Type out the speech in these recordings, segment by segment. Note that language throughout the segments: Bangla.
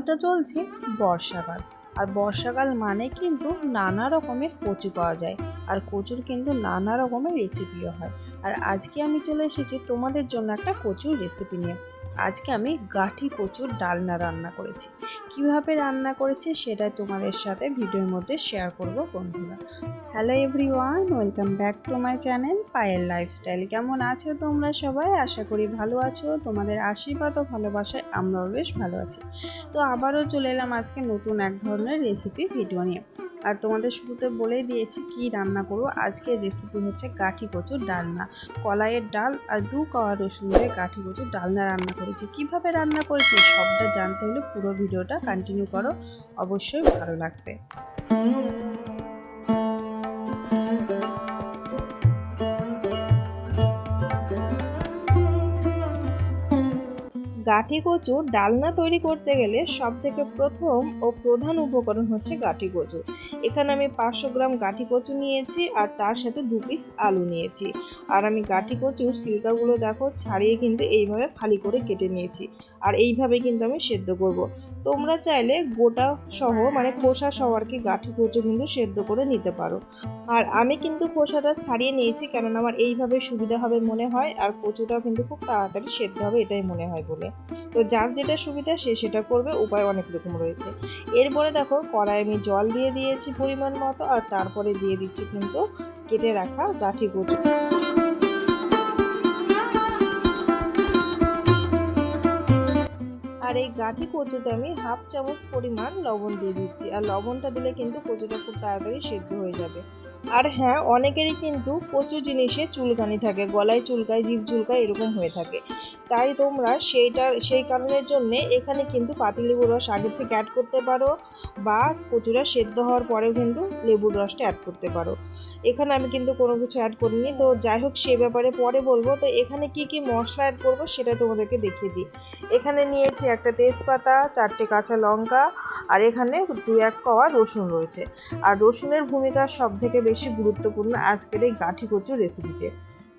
সময়টা চলছে বর্ষাকাল। আর বর্ষাকাল মানে কিন্তু নানা রকমের কচু পাওয়া যায়। আর কচুর কিন্তু নানা রকমের রেসিপিও হয়। আর আজকে আমি চলে এসেছি তোমাদের জন্য একটা কচুর রেসিপি নিয়ে। আজকে আমি গাঠি কচুর ডালনা রান্না করেছি। কীভাবে রান্না করেছি সেটা তোমাদের সাথে ভিডিওর মধ্যে শেয়ার করব, বন্ধুরা। Hello everyone welcome back to my channel Payel lifestyle কেমন আছো তোমরা সবাই? আশা করি ভালো আছো। তোমাদের আশীর্বাদ ও ভালোবাসায় আমরাও বেশ ভালো আছি। তো আবারও চলে এলাম আজকে নতুন এক ধরনের রেসিপি ভিডিও নিয়ে। আর তোমাদের শুরুতে বলেই দিয়েছি কি রান্না করব। আজকের রেসিপি হচ্ছে গাঠি কচুর ডালনা। কলাইয়ের ডাল আর দু কাওয়া রসুন দিয়ে গাঠি কচুর ডালনা রান্না করেছি কীভাবে রান্না করেছি সবটা জানতে হলে পুরো ভিডিওটা কন্টিনিউ করো। অবশ্যই ভালো লাগবে। গাঠি কচু ডালনা তৈরি করতে গেলে সব থেকে প্রথম ও প্রধান উপকরণ হচ্ছে গাঠি কচু। এখানে আমি পাঁচশো গ্রাম গাঠি কচু নিয়েছি আর তার সাথে দু পিস আলু নিয়েছি। আর আমি গাঠি কচুর সিল্কাগুলো দেখো ছাড়িয়ে কিন্তু এইভাবে ফালি করে কেটে নিয়েছি। আর এইভাবে কিন্তু আমি সেদ্ধ করব। তোমরা চাইলে গোটা সহ মানে খোসা সহ আর কি গাঠি কচু কিন্তু সেদ্ধ করে নিতে পারো। আর আমি কিন্তু খোসাটা ছাড়িয়ে নিয়েছি কেননা আমার এইভাবে সুবিধা হবে মনে হয় আর কচুটাও কিন্তু খুব তাড়াতাড়ি সেদ্ধ হবে এটাই মনে হয় বলে। তো যার যেটা সুবিধা সে সেটা করবে, উপায় অনেক রকম রয়েছে। এরপরে দেখো, কড়াই আমি জল দিয়ে দিয়েছি পরিমাণ মতো আর তারপরে দিয়ে দিচ্ছি কিন্তু কেটে রাখা গাঠি কচু। আর এই গাঠি কচুতে আমি হাফ চামচ পরিমাণ লবণ দিয়ে দিচ্ছি। আর লবণটা দিলে কিন্তু কচুটা খুব তাড়াতাড়ি সেদ্ধ হয়ে যাবে। আর হ্যাঁ অনেকেরই কিন্তু কচু জিনিসে চুলকানি থাকে। গলায় চুলকায়, জিভ চুলকায় এরকম হয়ে থাকে। তাই তোমরা সেইটার সেই কারণের জন্যে এখানে কিন্তু পাতি লেবুর রস আগের থেকে অ্যাড করতে পারো বা কচুরা সেদ্ধ হওয়ার পরেও কিন্তু লেবুর রসটা অ্যাড করতে পারো। এখানে আমি কিন্তু কোনো কিছু অ্যাড করিনি। তো যাই হোক, সে ব্যাপারে পরে বলব। তো এখানে কি কি মশলা অ্যাড করব সেটা তোমাদেরকে দেখিয়ে দিই। এখানে নিয়েছি একটা তেজপাতা, চারটে কাঁচা লঙ্কা আর এখানে দু এক কওয়া রসুন রয়েছে। আর রসুনের ভূমিকা সব থেকে বেশি গুরুত্বপূর্ণ আজকের এই গাঠি কচুর রেসিপিতে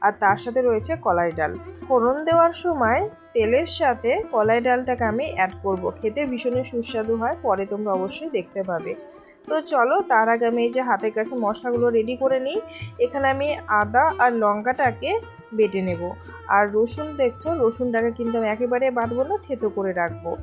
আর তার সাথে রয়েছে কলাই ডাল। ফোড়ন দেওয়ার সময় তেলের সাথে কলাই ডালটাকে আমি অ্যাড করব। খেতে ভীষণই সুস্বাদু হয়, পরে তোমরা অবশ্যই দেখতে পাবে। তো চলো, তার আগে আমি এই যে হাতের কাছে মশলাগুলো রেডি করে নিই। এখানে আমি আদা আর লঙ্কাটাকে বেটে নেব। আর রসুন দেখছ? রসুনটাকে কিন্তু আমি একেবারে বাটবো না, থেতো করে রাখব।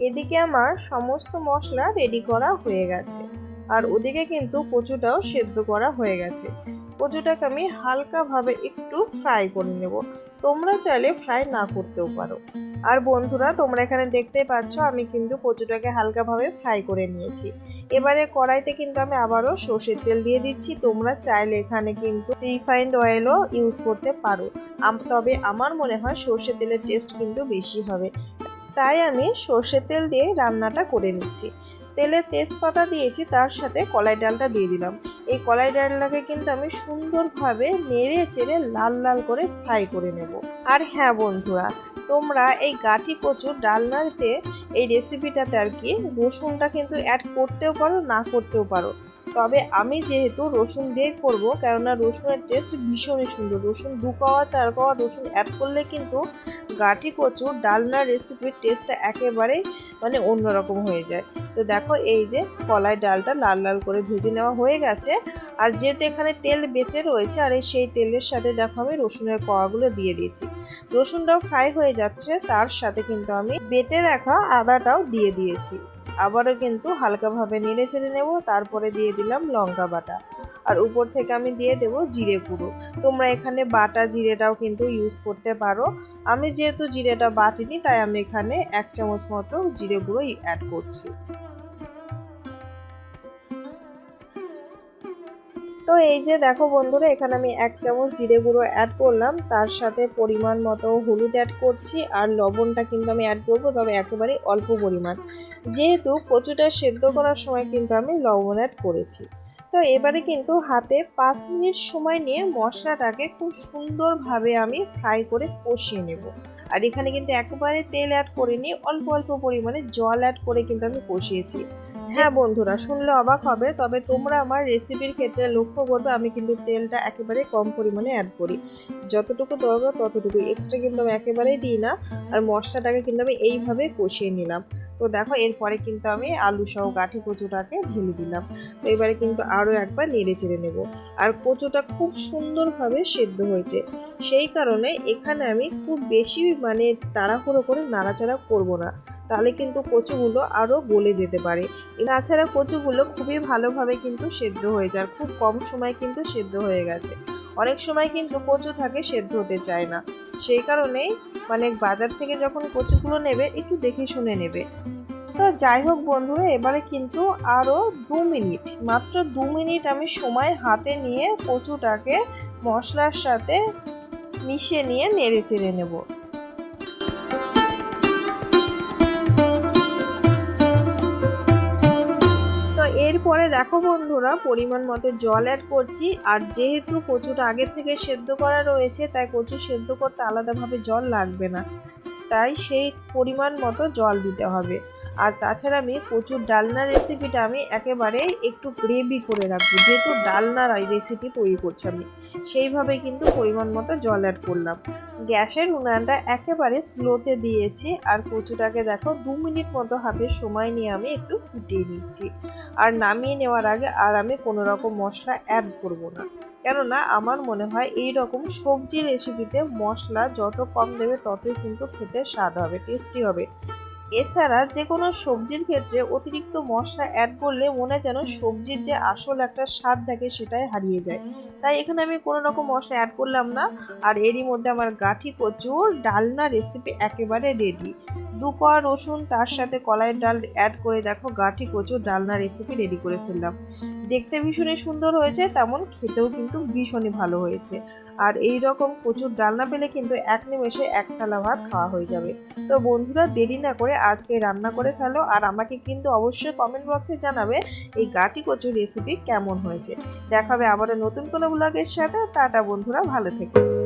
এদিকে আমার সমস্ত মশলা রেডি করা হয়ে গেছে। আর ওদিকে কিন্তু কচুটাও সেদ্ধ করা হয়ে গেছে। কচুটাকে আমি হালকাভাবে একটু ফ্রাই করে নেব। তোমরা চাইলে ফ্রাই না করতেও পারো। আর বন্ধুরা, তোমরা এখানে দেখতেই পাচ্ছ, আমি কিন্তু কচুটাকে হালকাভাবে ফ্রাই করে নিয়েছি। এবারে কড়াইতে কিন্তু আমি আবারও সর্ষের তেল দিয়ে দিচ্ছি। তোমরা চাইলে এখানে কিন্তু রিফাইন্ড অয়েলও ইউজ করতে পারো। তবে আমার মনে হয় সর্ষের তেলের টেস্ট কিন্তু বেশি হবে। তাই আমি সর্ষের তেল দিয়ে রান্নাটা করে নিচ্ছি। তেলে তেজপাতা দিয়েছি, তার সাথে কলাই ডালটা দিয়ে দিলাম। এই কলাই ডালটাকে কিন্তু আমি সুন্দরভাবে নেড়ে চেড়ে লাল লাল করে ফ্রাই করে নেব। আর হ্যাঁ বন্ধুরা, তোমরা এই গাঠি কচুর ডালনাতে এই রেসিপিটাতে আর কি রসুনটা কিন্তু অ্যাড করতেও পারো, না করতেও পারো। তবে আমি যেহেতু রসুন দিয়ে করব, কেননা রসুনের টেস্ট ভীষণই সুন্দর। রসুন দু কাওয়া, চার কাওয়া রসুন অ্যাড করলে কিন্তু গাঠি কচু ডালনার রেসিপির টেস্টটা একেবারে মানে অন্যরকম হয়ে যায়। তো দেখো এই যে কলাই ডালটা লাল লাল করে ভেজে নেওয়া হয়ে গেছে। আর যেহেতু এখানে তেল বেঁচে রয়েছে, আর এই সেই তেলের সাথে দেখো আমি রসুনের কোয়াগুলো দিয়ে দিয়েছি। রসুনটাও ফ্রাই হয়ে যাচ্ছে, তার সাথে কিন্তু আমি বেটে রাখা আদাটাও দিয়ে দিয়েছি। আবারও কিন্তু হালকাভাবে নেড়ে ছেড়ে নেব, তারপরে দিয়ে দিলাম লঙ্কা বাটা। আর উপর থেকে আমি দিয়ে দেবো জিরে গুঁড়ো। তোমরা এখানে বাটা জিরেটাও কিন্তু ইউজ করতে পারো। আমি যেহেতু জিরেটা বাটিনি, তাই আমি এখানে এক চামচ মতো জিরে গুঁড়ো অ্যাড করছি। তো এই যে দেখো বন্ধুরা, এখানে আমি এক চামচ জিরে গুঁড়ো অ্যাড করলাম। তার সাথে পরিমাণ মতো হলুদ অ্যাড করছি আর লবণটা কিন্তু আমি অ্যাড করব, তবে একেবারে অল্প পরিমাণ। যেহেতু কচুটা সেদ্ধ করার সময় কিন্তু আমি লবণ অ্যাড করেছি। তো এবারে কিন্তু হাতে পাঁচ মিনিট সময় নিয়ে মশলাটাকে খুব সুন্দরভাবে আমি ফ্রাই করে কষিয়ে নেব। আর এখানে কিন্তু একেবারে তেল অ্যাড করিনি অল্প অল্প পরিমাণে জল অ্যাড করে কিন্তু আমি কষিয়েছি। হ্যাঁ বন্ধুরা শুনলে অবাক হবে তবে তোমরা আমার রেসিপির ক্ষেত্রে লক্ষ্য করবে আমি কিন্তু তেলটা একেবারে কম পরিমাণে অ্যাড করি। যতটুকু দরকার ততটুকু এক্সট্রা কিন্তু আমি একেবারেই দিই না। আর মশলাটাকে কিন্তু আমি এইভাবে কষিয়ে নিলাম। তো দেখো, এরপরে কিন্তু আমি আলু সহ গাঠি কচুটাকে ঢেলে দিলাম। তো এবারে কিন্তু আরও একবার নেড়ে চেড়ে নেব। আর কচুটা খুব সুন্দরভাবে সেদ্ধ হয়েছে। সেই কারণে এখানে আমি খুব বেশি মানে তাড়াহুড়ো করে নাড়াচাড়া করব না। তাহলে কিন্তু কচুগুলো আরও গলে যেতে পারে। তাছাড়া কচুগুলো খুবই ভালোভাবে কিন্তু সেদ্ধ হয়ে যায়। খুব কম সময় কিন্তু সেদ্ধ হয়ে গেছে। অনেক সময় কিন্তু কচু থাকে সেদ্ধ হতে চায় না। সেই কারণেই মানে বাজার থেকে যখন কচুগুলো নেবে, একটু দেখে শুনে নেবে। তো যাই হোক বন্ধুরা, এবারে কিন্তু আরও দু মিনিট, মাত্র দু মিনিট আমি সময় হাতে নিয়ে কচুটাকে মশলার সাথে মিশিয়ে নিয়ে নেড়ে চেড়ে নেব। এরপরে দেখো বন্ধুরা, পরিমাণ মতো জল অ্যাড করছি। আর যেহেতু কচুটা আগের থেকে সেদ্ধ করা রয়েছে, তাই কচু সেদ্ধ করতে আলাদাভাবে জল লাগবে না। তাই সেই পরিমাণ মতো জল দিতে হবে। আর তাছাড়া আমি কচুর ডালনা রেসিপিটা আমি একেবারে একটু গ্রেভি করে রাখব। যেহেতু ডালনার রেসিপি তৈরি করছি আমি। সেইভাবে কিন্তু পরিমাণ মতো জল অ্যাড করলাম। গ্যাসের উনানটা একেবারে স্লোতে দিয়েছি আর কচুটাকে দেখো দু মিনিট মতো হাতে সময় নিয়ে আমি একটু ফুটিয়ে নিচ্ছি। আর নামিয়ে নেওয়ার আগে আর আমি কোনো রকম মশলা অ্যাড করব না। কেননা আমার মনে হয় এই রকম সবজি রেসিপিতে মশলা যত কম দেবে ততই কিন্তু খেতে স্বাদ হবে টেস্টি হবে। এছাড়া যে কোনো সবজির ক্ষেত্রে অতিরিক্ত মশলা অ্যাড করলে মনে যেন সবজির যে আসল একটা স্বাদ থাকে সেটাই হারিয়ে যায়। তাই এখানে আমি কোনো রকম মশলা অ্যাড করলাম না। আর এরই মধ্যে আমার গাঠি কচুর ডালনা রেসিপি একেবারে রেডি দু কোয়া রসুন, তার সাথে কলাইয়ের ডাল অ্যাড করে দেখো, গাঠি কচুর ডালনা রেসিপি রেডি করে ফেললাম। দেখতে ভীষণই সুন্দর হয়েছে, তেমন খেতেও কিন্তু ভীষণই ভালো হয়েছে। আর এই রকম প্রচুর ডালনা পেলে কিন্তু এক নিমেষে এক থালা ভাত খাওয়া হয়ে যাবে। তো বন্ধুরা, দেরি না করে আজকে রান্না করে ফেলো আর আমাকে কিন্তু অবশ্যই কমেন্ট বক্সে জানাবে এই গাটি কচুর রেসিপি কেমন হয়েছে। দেখাবে আবারও নতুন কোনো ব্লগের সাথে। টাটা বন্ধুরা, ভালো থেকো।